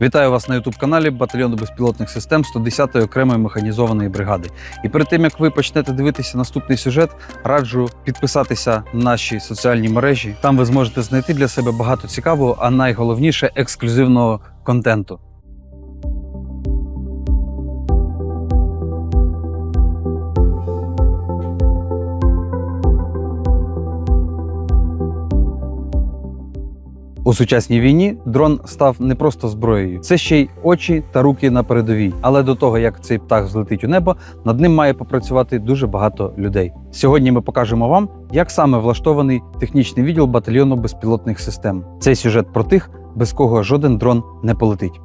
Вітаю вас на youtube каналі Батальйону безпілотних систем 110-ї окремої механізованої бригади. І перед тим як ви почнете дивитися наступний сюжет, раджу підписатися на наші соціальні мережі. Там ви зможете знайти для себе багато цікавого, а найголовніше ексклюзивного контенту. У сучасній війні дрон став не просто зброєю, це ще й очі та руки на передовій. Але до того як цей птах злетить у небо, над ним має попрацювати дуже багато людей. Сьогодні ми покажемо вам, як саме влаштований технічний відділ батальйону безпілотних систем. Цей сюжет про тих, без кого жоден дрон не полетить.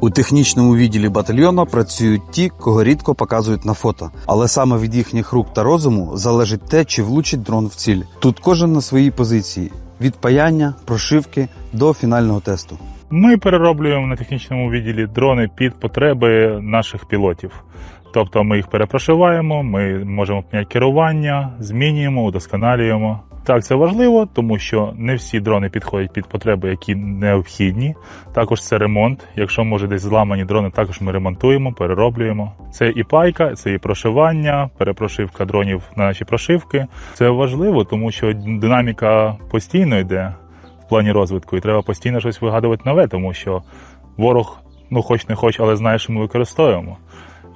У технічному відділі батальйону працюють ті, кого рідко показують на фото, але саме від їхніх рук та розуму залежить те, чи влучить дрон в ціль. Тут кожен на своїй позиції від паяння, прошивки до фінального тесту. Ми перероблюємо на технічному відділі дрони під потреби наших пілотів. Тобто ми їх перепрошиваємо, ми можемо міняти керування, змінюємо, удосконалюємо. Так, це важливо, тому що не всі дрони підходять під потреби, які необхідні. Також це ремонт. Якщо може десь зламані дрони, також ми ремонтуємо, перероблюємо. Це і пайка, це і прошивання, перепрошивка дронів на наші прошивки. Це важливо, тому що динаміка постійно йде в плані розвитку, і треба постійно щось вигадувати нове, тому що ворог, ну хоч не хоч, але знає, що ми використовуємо.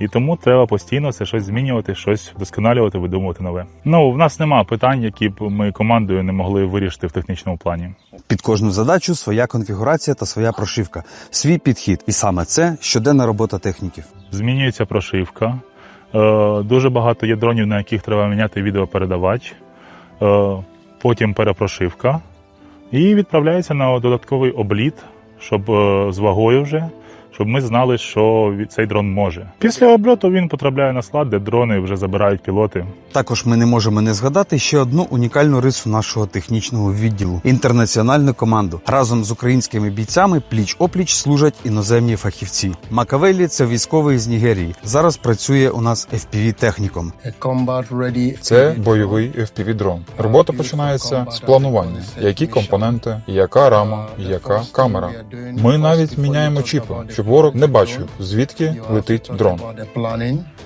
І тому треба постійно це щось змінювати, щось вдосконалювати, видумувати нове. Ну в нас нема питань, які б ми командою не могли вирішити в технічному плані. Під кожну задачу своя конфігурація та своя прошивка, свій підхід. І саме це щоденна робота техніків. Змінюється прошивка. Е, дуже багато є дронів, на яких треба міняти відеопередавач, е, потім перепрошивка, і відправляється на додатковий обліт, щоб е, з вагою вже, щоб ми знали, що від- цей дрон може. Після обльоту він потрапляє на склад, де дрони вже забирають пілоти. Також ми не можемо не згадати ще одну унікальну рису нашого технічного відділу інтернаціональну команду. Разом з українськими бійцями пліч опліч служать іноземні фахівці. Макавелі це військовий з Нігерії. Зараз працює у нас fpv техніком. Це бойовий FPV-дрон. Робота починається з планування, які компоненти, яка рама, яка камера. Ми навіть міняємо чіпи, щоб ворог не бачив, звідки летить дрон.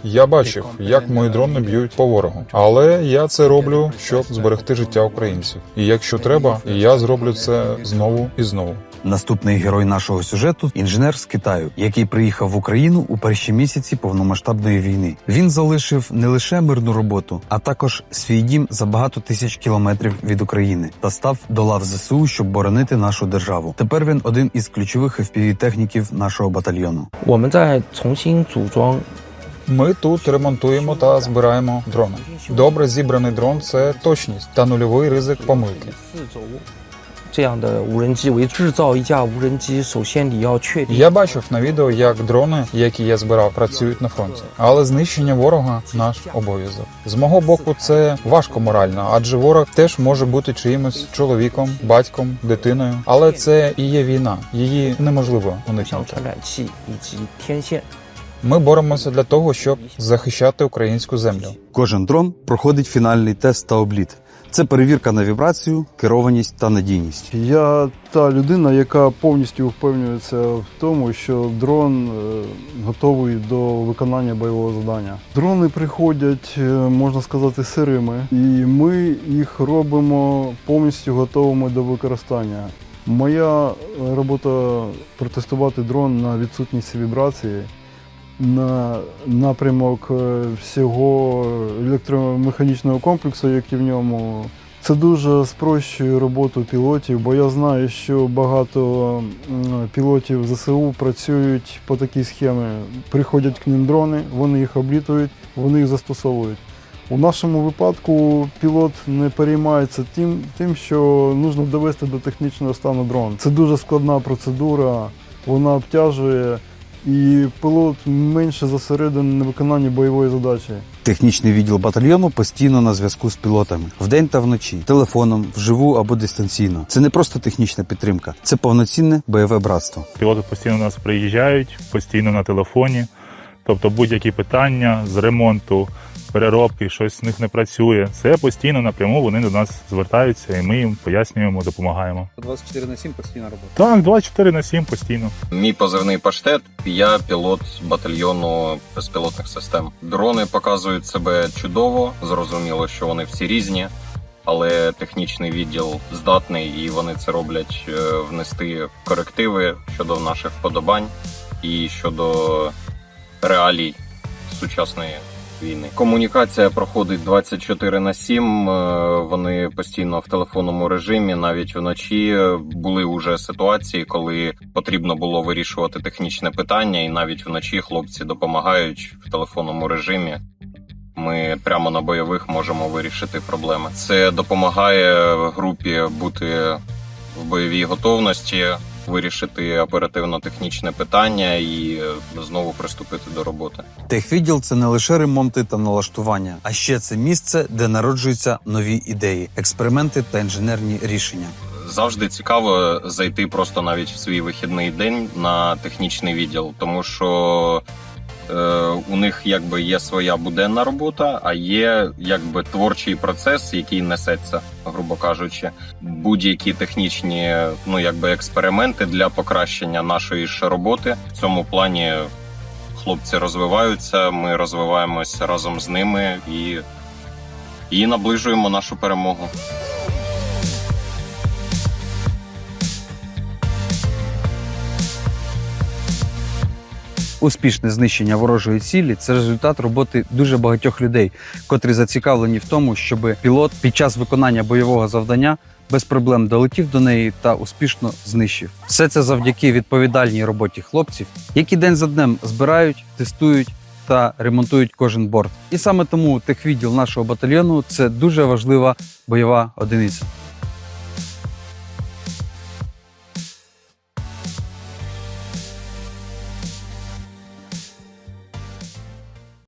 Я бачив, як мої дрони б'ють по ворогу, але я це роблю, щоб зберегти життя українців. І якщо треба, я зроблю це знову і знову. Наступний герой нашого сюжету інженер з Китаю, який приїхав в Україну у перші місяці повномасштабної війни. Він залишив не лише мирну роботу, а також свій дім за багато тисяч кілометрів від України та став до лав ЗСУ, щоб боронити нашу державу. Тепер він один із ключових fpv техніків нашого батальйону. Ми тут ремонтуємо та збираємо дрони. Добре зібраний дрон це точність та нульовий ризик помилки. 四轴这样的无人机为制造一架无人机，首先你要确定 Я бачив на відео, як дрони, які я збирав, працюють на фронті. Але знищення ворога наш обов'язок. З мого боку, це важко морально, адже ворог теж може бути чиїмось чоловіком, батьком, дитиною. Але це і є війна, її неможливо 像 уникнути. 传感器以及天线。 Ми боремося для того, щоб захищати українську землю. Кожен дрон проходить фінальний тест та обліт. Це перевірка на вібрацію, керованість та надійність. Я та людина, яка повністю впевнюється в тому, що дрон е, готовий до виконання бойового завдання. Дрони приходять, е, можна сказати, сирими, і ми їх робимо повністю готовими до використання. Моя робота протестувати дрон на відсутність вібрації. На напрямок е, всього електромеханічного комплексу, який в ньому це дуже спрощує роботу пілотів, бо я знаю, що багато пілотів ЗСУ працюють по такій схемі. Приходять к ним дрони, вони їх облітують, вони їх застосовують. У нашому випадку пілот не переймається тим, тим, що потрібно довести до технічного стану дрон. Це дуже складна процедура, вона обтяжує, і пілот менше зосередений на виконанні бойової задачі. Технічний відділ батальйону постійно на зв'язку з пілотами вдень та вночі, телефоном, вживу або дистанційно. Це не просто технічна підтримка, це повноцінне бойове братство. Пілоти постійно до нас приїжджають, постійно на телефоні. Тобто будь-які питання з ремонту, переробки, щось з них не працює. Це постійно напряму вони до нас звертаються, і ми їм пояснюємо, допомагаємо. 24 на 7 постійна робота. Так, 24 на 7 постійно. Мій позивний паштет. Я пілот батальйону безпілотних систем. Дрони показують себе чудово. Зрозуміло, що вони всі різні, але технічний відділ здатний і вони це роблять е, внести корективи щодо наших вподобань і щодо реалій сучасної. Війни комунікація проходить 24 на 7, е, Вони постійно в телефонному режимі. Навіть вночі е, були уже ситуації, коли потрібно було вирішувати технічне питання, і навіть вночі хлопці допомагають в телефонному режимі. Ми прямо на бойових можемо вирішити проблеми. Це допомагає групі бути в бойовій готовності, вирішити оперативно-технічне питання і е, знову приступити до роботи. Техвідділ це не лише ремонти та налаштування, а ще це місце, де народжуються нові ідеї, експерименти та інженерні рішення. Завжди цікаво зайти просто навіть в свій вихідний день на технічний відділ, тому що у них якби є своя буденна робота, а є якби творчий процес, який несеться, грубо кажучи, будь-які технічні ну якби експерименти для покращення нашої ж роботи. В цьому плані хлопці розвиваються. Ми розвиваємося разом з ними і, і наближуємо нашу перемогу. Успішне знищення ворожої цілі це результат роботи дуже багатьох людей, котрі зацікавлені в тому, щоб пілот під час виконання бойового завдання без проблем долетів до неї та успішно знищив. Все це завдяки відповідальній роботі хлопців, які день за днем збирають, тестують та ремонтують кожен борт. І саме тому техвідділ нашого батальйону це дуже важлива бойова одиниця.